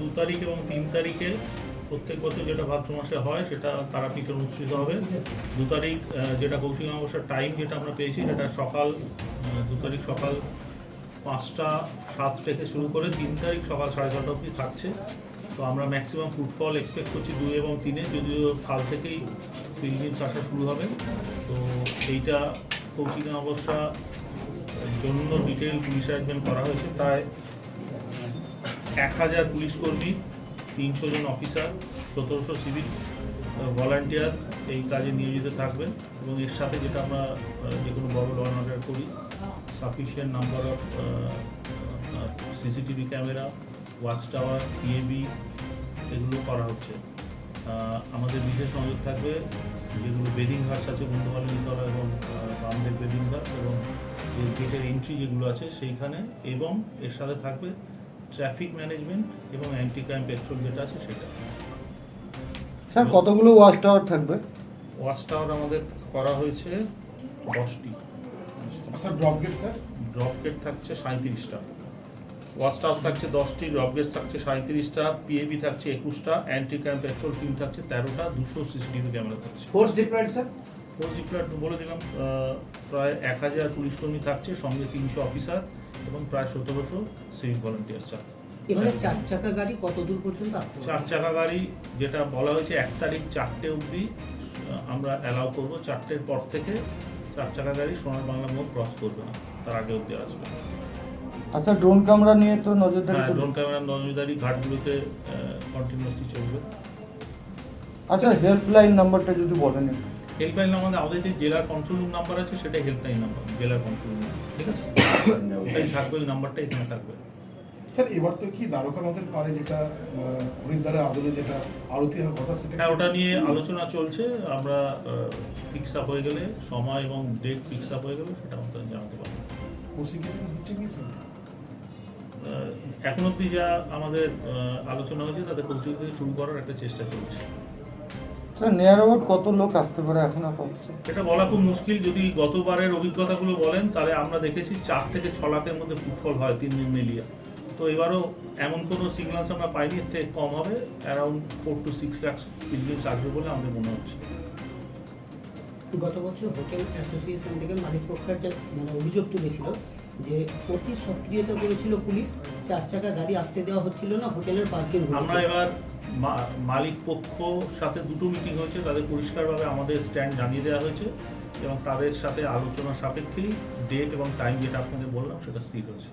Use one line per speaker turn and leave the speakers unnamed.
দু তারিখ এবং তিন তারিখে প্রত্যেক বছর যেটা ভাদ্র মাসে হয়, সেটা তারাপীঠে অনুষ্ঠিত হবে। দু তারিখ যেটা কৌশিক অমাবস্যার টাইম যেটা আমরা পেয়েছি, সেটা সকাল দু তারিখ সকাল পাঁচটা সাত থেকে শুরু করে তিন তারিখ সকাল সাড়ে ছটা অবধি থাকছে। তো আমরা ম্যাক্সিমাম ফুটফল এক্সপেক্ট করছি দুই এবং তিনে, যদিও কাল থেকেই পিলগ্রিমস আসা শুরু হবে। তো এইটা কৌশিক অমাবস্যা জন্য ডিটেল অ্যারেঞ্জমেন্ট করা হয়েছে। প্রায় এক হাজার পুলিশ কর্মী তিনশো জন অফিসার, সতেরোশো সিভিক ভলান্টিয়ার এই কাজে নিয়োজিত থাকবেন এবং এর সাথে যেটা আমরা যে কোনো বড় ল অর্ডার করি sufficient number of CCTV camera watch tower PAB এগুলো করা হচ্ছে। আমাদের বিশেষ নজর থাকবে যেগুলো বেদিং ঘাটস আছে বন্ধুমালিনীতলা এবং বামদের বেদিং ঘাট এবং যে গেটের এন্ট্রি যেগুলো আছে সেইখানে এবং এর সাথে থাকবে ট্রাফিক ম্যানেজমেন্ট এবং অ্যান্টি ক্রাইম পেট্রোল যেটা আছে সেটা।
স্যার কতগুলো ওয়াচ টাওয়ার থাকবে?
ওয়াচ টাওয়ার আমাদের করা হয়েছে দশটি।
Sir drop gate sir?
Drop gate থাকছে সাঁত্রিশটা ওয়াচ টাওয়ার থাকছে দশটি ড্রপ গেট থাকছে সাঁত্রিশটা পিএবি থাকছে একুশটা অ্যান্টি ক্রাইম পেট্রোল টিম থাকছে তেরোটা দুশো সিসিটিভি ক্যামেরা থাকছে।
ফোর্স ডিপ্লয়েড স্যার
ফোর্স প্লাট বলে দিলাম আহ, প্রায় এক হাজার পুলিশ কর্মী থাকছে সঙ্গে তিনশো অফিসার এবং প্রায় সতেরোশো সিভিক ভলান্টিয়ার্স থাকছে
এবারে চার চাকা গাড়ি কত দূর পর্যন্ত আসতে
চার চাকা গাড়ি যেটা বলা হয়েছে এক তারিখ চারটে অবধি আমরা অ্যালাউ করব। চারটের পর থেকে চার চাকা গাড়ি সোনার বাংলা মোড় ক্রস করবে না তার আগে অবধি আসবে।
আচ্ছা ড্রোন ক্যামেরা নিয়ে তো নজরদারি
হ্যাঁ ড্রোন ক্যামেরা নজরদারি ঘাটগুলোতে কন্টিনিউসলি চলবে।
আচ্ছা হেল্পলাইন নাম্বারটা যদি বলেন একটু।
হেল্পলাইন আমাদের আমাদের যে জেলার কন্ট্রোল রুম নাম্বার আছে সেটাই হেল্পলাইন নাম্বার জেলার কন্ট্রোল রুম ঠিক আছে? ওটাই থাকবে ওই নাম্বারটা এখানে থাকবে।
স্যার এবার তো কি দ্বারকা নদের পারে যেটা হরিদ্বারের আদলে যেটা আরতি হওয়ার কথা সেটা
হ্যাঁ ওটা নিয়ে আলোচনা চলছে। আমরা ফিক্স আপ হয়ে গেলে সময় এবং ডেট ফিক্স আপ হয়ে গেলে সেটা আমাদের জানাতে পারব। এখন অবধি যা আমাদের আলোচনা হয়েছে তাতে কৌশল থেকে শুরু করার একটা চেষ্টা চলছে।
নিয়ার অ্যাবাউট কত লোক আসতে পারে এখন আপাতত?
এটা বলা খুব মুশকিল যদি গতবারের অভিজ্ঞতাগুলো বলেন তাহলে আমরা দেখেছি চার থেকে ছ লাখের মধ্যে ফুটফল হয় তিন দিন মিলিয়ে। তো এবারও এমন কোনো সিগন্যালস আমরা পাইনি এর থেকে কম হবে around four to six lakh pilgrims আসবে বলে আমাদের মনে হচ্ছে।
গত বছর হোটেল অ্যাসোসিয়েশন থেকে মালিক পক্ষের একটা মানে অভিযোগ তুলেছিল যে অতি সক্রিয়তা করেছিল পুলিশ চার চাকা গাড়ি আসতে দেওয়া হচ্ছিল না হোটেলের পার্কিং
আমরা এবার মা- মালিক পক্ষ সাথে দুটো মিটিং হয়েছে তাদের পরিষ্কারভাবে আমাদের স্ট্যান্ড জানিয়ে দেওয়া হয়েছে এবং তাদের সাথে আলোচনা সাপেক্ষেই ডেট এবং টাইম যেটা আপনাদের বললাম সেটা স্থির হয়েছে।